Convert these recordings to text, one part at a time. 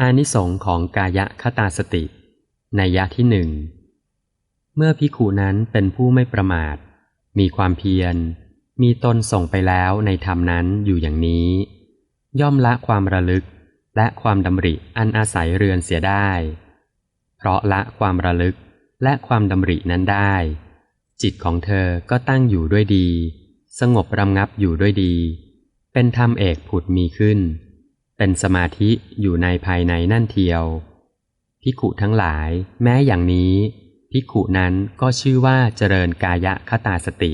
อานิสงของกายคตาสติ ในยะที่หนึ่ง เมื่อพิคูนั้นเป็นผู้ไม่ประมาท มีความเพียร มีตนส่งไปแล้วในธรรมนั้นอยู่อย่างนี้ ย่อมละความระลึกและความดำริอันอาศัยเรือนเสียได้ เพราะละความระลึกและความดำรินั้นได้ จิตของเธอก็ตั้งอยู่ด้วยดี สงบรำงับอยู่ด้วยดี เป็นธรรมเอกผุดมีขึ้น เป็นสมาธิอยู่ในภายในนั่นเทียว พิขุทั้งหลาย แม้อย่างนี้ พิขุนั้นก็ชื่อว่าเจริญกายคตาสติ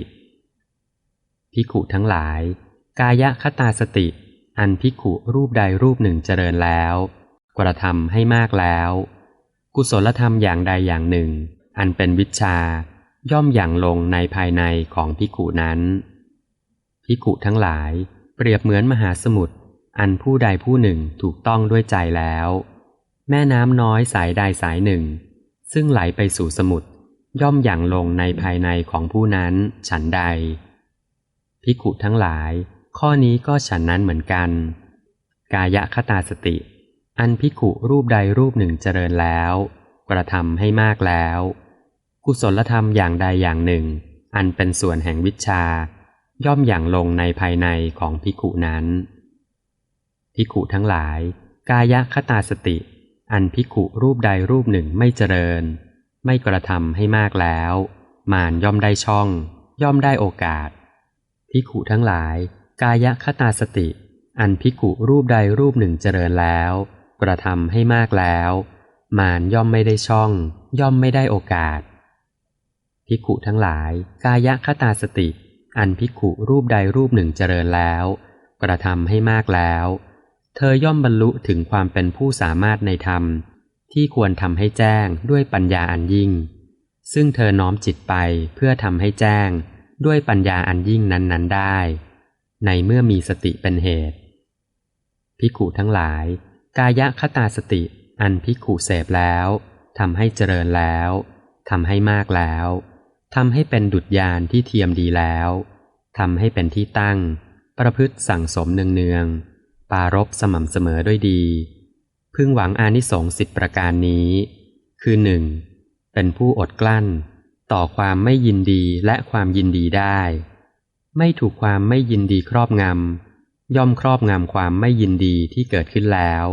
พิขุทั้งหลาย กายคตาสติ อันพิขุรูปใดรูปหนึ่งเจริญแล้ว กระทำให้มากแล้ว กุศลธรรมอย่างใดอย่างหนึ่ง อันเป็นวิชา ย่อมอย่างลงในภายในของพิขุนั้น พิขุทั้งหลาย เปรียบเหมือนมหาสมุทร อันผู้ใดผู้หนึ่งถูกต้องด้วยใจแล้ว แม่น้ำน้อยสายใดสายหนึ่ง ซึ่งไหลไปสู่สมุทรย่อมอย่างลงในภายในของผู้นั้น ฉันใด พิขุทั้งหลาย ข้อนี้ก็ฉันนั้นเหมือนกัน กายคตาสติ อันพิขุรูปใดรูปหนึ่งเจริญแล้ว กระทำให้มากแล้ว กุศลธรรมอย่างใดอย่างหนึ่ง อันเป็นส่วนแห่งวิชา ย่อมอย่างลงในภายในของพิขุนั้น พิขุทั้งหลาย กายคตาสติ อันพิขุรูปใดรูปหนึ่งไม่เจริญ ไม่กระทำให้มากแล้ว มานย่อมได้ช่อง ย่อมได้โอกาสพิขุทั้งหลาย กายคตาสติ อันพิขุรูปใดรูปหนึ่งเจริญแล้ว กระทำให้มากแล้ว มานย่อมไม่ได้ช่อง ย่อมไม่ได้โอกาสพิขุทั้งหลาย กายคตาสติ อันพิขุรูปใดรูปหนึ่งเจริญแล้ว กระทำให้มากแล้ว เธอย่อมบรรลุถึงความเป็นผู้สามารถในธรรม ที่ควรทำให้แจ้งด้วยปัญญาอันยิ่ง ซึ่งเธอน้อมจิตไปเพื่อทำให้แจ้งด้วยปัญญาอันยิ่งนั้นๆได้ ในเมื่อมีสติเป็นเหตุ พิขุทั้งหลาย กายคตาสติอันพิขุเสพแล้วทำให้เจริญแล้วทำให้มากแล้วทำให้เป็นดุจยานที่เทียมดีแล้วทำให้เป็นที่ตั้ง ประพฤติสั่งสมเนืองๆ ปารบสม่ำเสมอด้วยดี พึงหวังอานิสงส์สิบประการนี้ คือหนึ่งเป็นผู้อดกลั้น ต่อความไม่ยินดีและความยินดีได้ ไม่ถูกความไม่ยินดีครอบงำย่อมครอบงำความไม่ยินดีที่เกิดขึ้นแล้ว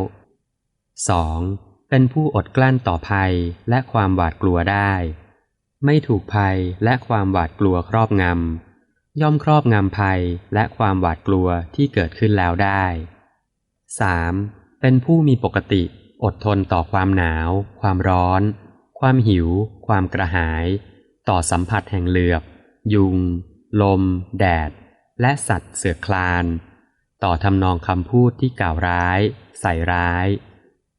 2. เป็นผู้อดกลั้นต่อภัยและความหวาดกลัวได้ ไม่ถูกภัยและความหวาดกลัวครอบงำย่อมครอบงำภัยและความหวาดกลัวที่เกิดขึ้นแล้วได้ 3. เป็นผู้มีปกติ อดทนต่อความหนาว ความร้อน ความหิว ความกระหาย ต่อสัมผัสแห่งเหลือบ ยุง ลม แดด และสัตว์เสือคลาน ต่อทำนองคำพูดที่กล่าวร้าย ใส่ร้าย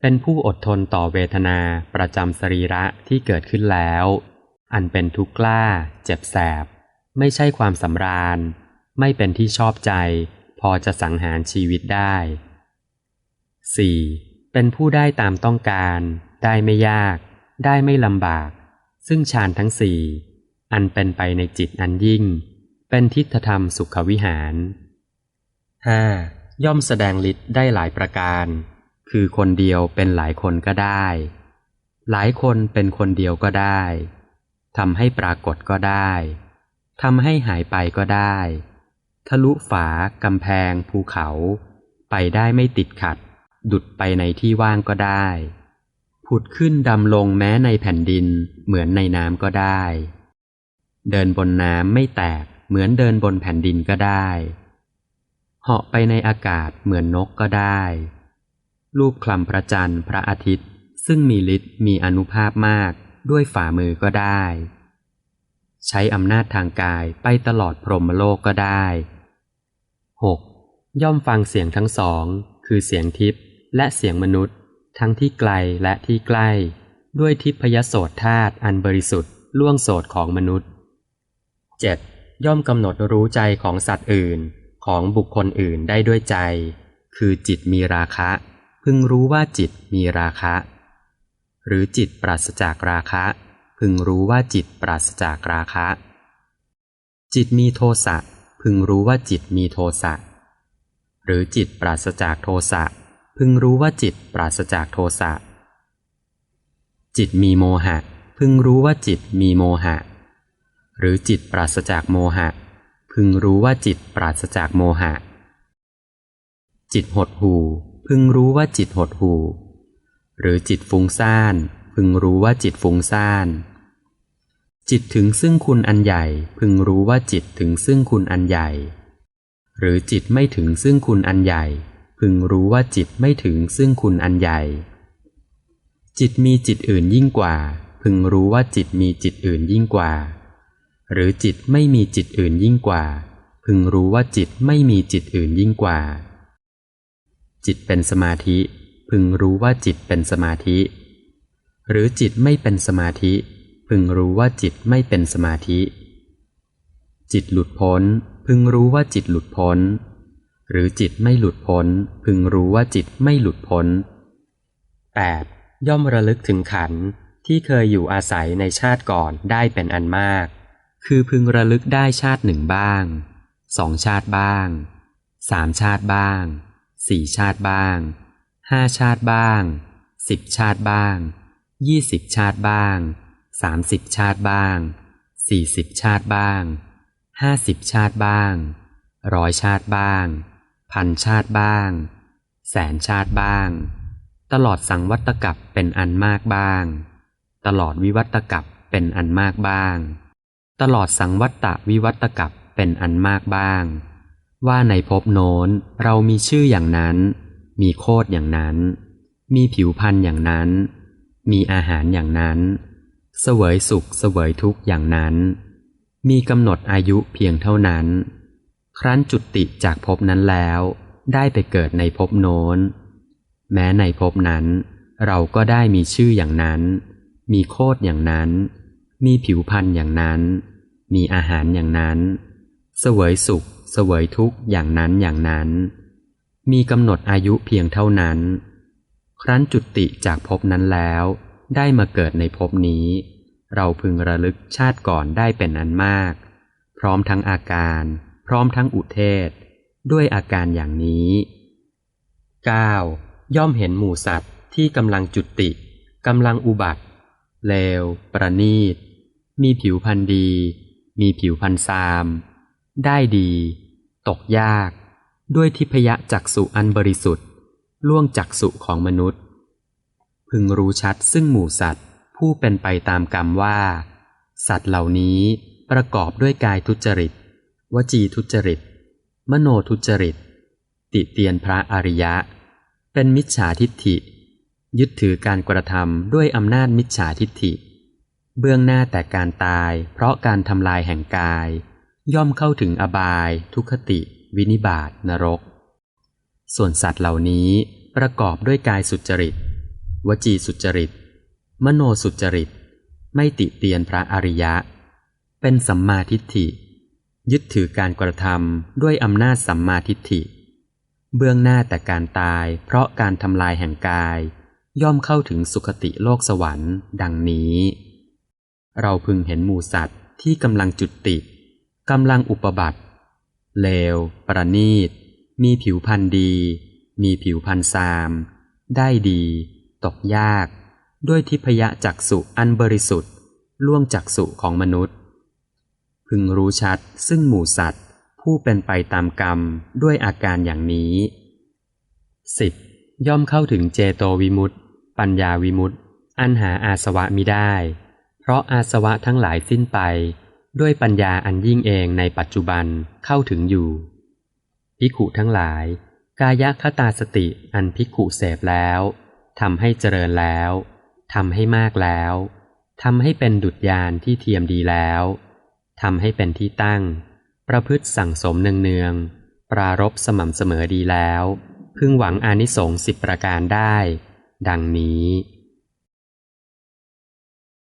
เป็นผู้อดทนต่อเวทนาประจำสรีระที่เกิดขึ้นแล้ว อันเป็นทุกข์กล้า เจ็บแสบ ไม่ใช่ความสำราญ ไม่เป็นที่ชอบใจ พอจะสังหารชีวิตได้ 4. เป็นผู้ได้ตามต้องการ ได้ไม่ยาก ได้ไม่ลำบาก ซึ่งฌานทั้งสี่อันเป็นไปในจิตอันยิ่ง เป็นทิฏฐธรรมสุขวิหาร 5. ย่อมแสดงฤทธิ์ได้หลายประการ คือคนเดียวเป็นหลายคนก็ได้ หลายคนเป็นคนเดียวก็ได้ทำให้ปรากฏก็ได้ทำให้หายไปก็ได้ ทะลุฝากำแพงภูเขา ไปได้ไม่ติดขัด ดุดไปในที่ว่างก็ได้ ผุดขึ้นดำลงแม้ในแผ่นดินเหมือนในน้ำก็ได้ เดินบนน้ำไม่แตกเหมือนเดินบนแผ่นดินก็ได้เหาะไปในอากาศเหมือนนกก็ได้รูปคลำพระจันทร์พระอาทิตย์ ซึ่งมีฤทธิ์มีอนุภาพมากด้วยฝ่ามือก็ได้ ใช้อำนาจทางกายไปตลอดพรหมโลกก็ได้ 6. ย่อมฟังเสียงทั้งสอง คือเสียงทิพย์ และเสียงมนุษย์ ทั้งที่ไกลและที่ใกล้ ด้วยทิพยโสตธาตุอันบริสุทธิ์ล่วงโสตของมนุษย์ 7. ย่อมกำหนดรู้ใจของสัตว์อื่นของบุคคลอื่นได้ด้วยใจ คือจิตมีราคะ พึงรู้ว่าจิตมีราคะ หรือจิตปราศจากราคะ พึงรู้ว่าจิตปราศจากราคะ จิตมีโทสะพึงรู้ว่าจิตมีโทสะหรือจิตปราศจากโทสะ พึงรู้ว่าจิตปราศจากโทสะ จิตมีโมหะ พึงรู้ว่าจิตมีโมหะ หรือจิตปราศจากโมหะ พึงรู้ว่าจิตปราศจากโมหะ จิตหดหูพึงรู้ว่าจิตหดหูหรือจิตฟุ้งซ่าน พึงรู้ว่าจิตฟุ้งซ่าน จิตถึงซึ่งคุณอันใหญ่ พึงรู้ว่าจิตถึงซึ่งคุณอันใหญ่ หรือจิตไม่ถึงซึ่งคุณอันใหญ่ พึงรู้ว่าจิตไม่ถึงซึ่งคุณอันใหญ่ จิตมีจิตอื่นยิ่งกว่า พึงรู้ว่าจิตมีจิตอื่นยิ่งกว่า หรือจิตไม่มีจิตอื่นยิ่งกว่า พึงรู้ว่าจิตไม่มีจิตอื่นยิ่งกว่า จิตเป็นสมาธิ พึงรู้ว่าจิตเป็นสมาธิ หรือจิตไม่เป็นสมาธิ พึงรู้ว่าจิตไม่เป็นสมาธิ จิตหลุดพ้น พึงรู้ว่าจิตหลุดพ้น หรือจิตไม่หลุดพ้น พึงรู้ว่าจิตไม่หลุดพ้น 8. ย่อมระลึกถึงขันที่เคยอยู่อาศัยในชาติก่อนได้เป็นอันมาก คือพึงระลึกได้ชาติหนึ่งบ้างสองชาติบ้างสามชาติบ้างสี่ชาติบ้างห้าชาติบ้างสิบชาติบ้างยี่สิบชาติบ้างสามสิบชาติบ้างสี่สิบชาติบ้างห้าสิบชาติบ้างร้อยชาติบ้าง พันชาติบ้าง แสนชาติบ้าง ตลอดสังวัตกับเป็นอันมากบ้าง ตลอดวิวัตกับเป็นอันมากบ้าง ตลอดสังวัตตวิวัตกับเป็นอันมากบ้าง ว่าในภพโน้นเรามีชื่ออย่างนั้น มีโคดอย่างนั้น มีผิวพันธ์อย่างนั้น มีอาหารอย่างนั้นเสวยสุขเสวยทุกข์อย่างนั้น มีกำหนดอายุเพียงเท่านั้น ครั้นจุติจากภพนั้นแล้ว ได้ไปเกิดในภพโน้น แม้ในภพนั้น เราก็ได้มีชื่ออย่างนั้น มีโคดอย่างนั้น มีผิวพันธ์อย่างนั้น มีอาหารอย่างนั้น เสวยสุข เสวยทุกข์อย่างนั้นอย่างนั้น มีกำหนดอายุเพียงเท่านั้น ครั้นจุติจากภพนั้นแล้ว ได้มาเกิดในภพนี้ เราพึงระลึกชาติก่อนได้เป็นอันมาก พร้อมทั้งอาการ พร้อมทั้งอุเทศ ด้วยอาการอย่างนี้ 9. ย่อมเห็นหมู่สัตว์ที่กำลังจุติกำลังอุบัติ เลว ประนีต มีผิวพันธ์ดี มีผิวพันธ์ซาม ได้ดี ตกยาก ด้วยทิพยจักสุอันบริสุทธิ์ ล่วงจักสุของมนุษย์ พึงรู้ชัดซึ่งหมู่สัตว์ผู้เป็นไปตามกรรมว่า สัตว์เหล่านี้ประกอบด้วยกายทุจริต วจีทุจริต มโนทุจริต ติเตียนพระอริยะ เป็นมิจฉาทิฏฐิ ยึดถือการกระทำด้วยอำนาจมิจฉาทิฏฐิ เบื้องหน้าแต่การตาย เพราะการทำลายแห่งกาย ย่อมเข้าถึงอบาย ทุคติ วินิบาตนรก ส่วนสัตว์เหล่านี้ประกอบด้วยกายสุจริต วจีสุจริต มโนสุจริต ไม่ติเตียนพระอริยะ เป็นสัมมาทิฏฐิ ยึดถือการกระทำด้วยอำนาจสัมมาทิฏฐิ เบื้องหน้าแต่การตายเพราะการทำลายแห่งกาย ย่อมเข้าถึงสุคติโลกสวรรค์ ดังนี้ เราพึงเห็นหมูสัตว์ที่กำลังจุดติกำลังอุปบัติเลว ประณีต มีผิวพันธ์ดี มีผิวพันธ์ซาม ได้ดี ตกยาก ด้วยทิพยจักสุอันบริสุทธิ์ ล่วงจักสุของมนุษย์ พึงรู้ชัดซึ่งหมู่สัตว์ ผู้เป็นไปตามกรรมด้วยอาการอย่างนี้ 10. ย่อมเข้าถึงเจโตวิมุตติ ปัญญาวิมุตติ อันหาอาสวะมิได้ เพราะอาสวะทั้งหลายสิ้นไป ด้วยปัญญาอันยิ่งเองในปัจจุบันเข้าถึงอยู่พิขุทั้งหลาย กายคตาสติอันพิขุเสพแล้วทำให้เจริญแล้วทำให้มากแล้วทำให้เป็นดุจยานที่เทียมดีแล้ว ทำให้เป็นที่ตั้ง ประพฤติสั่งสมเนืองๆปรารบสม่ำเสมอดีแล้ว พึงหวังอานิสงส์สิบประการได้ ดังนี้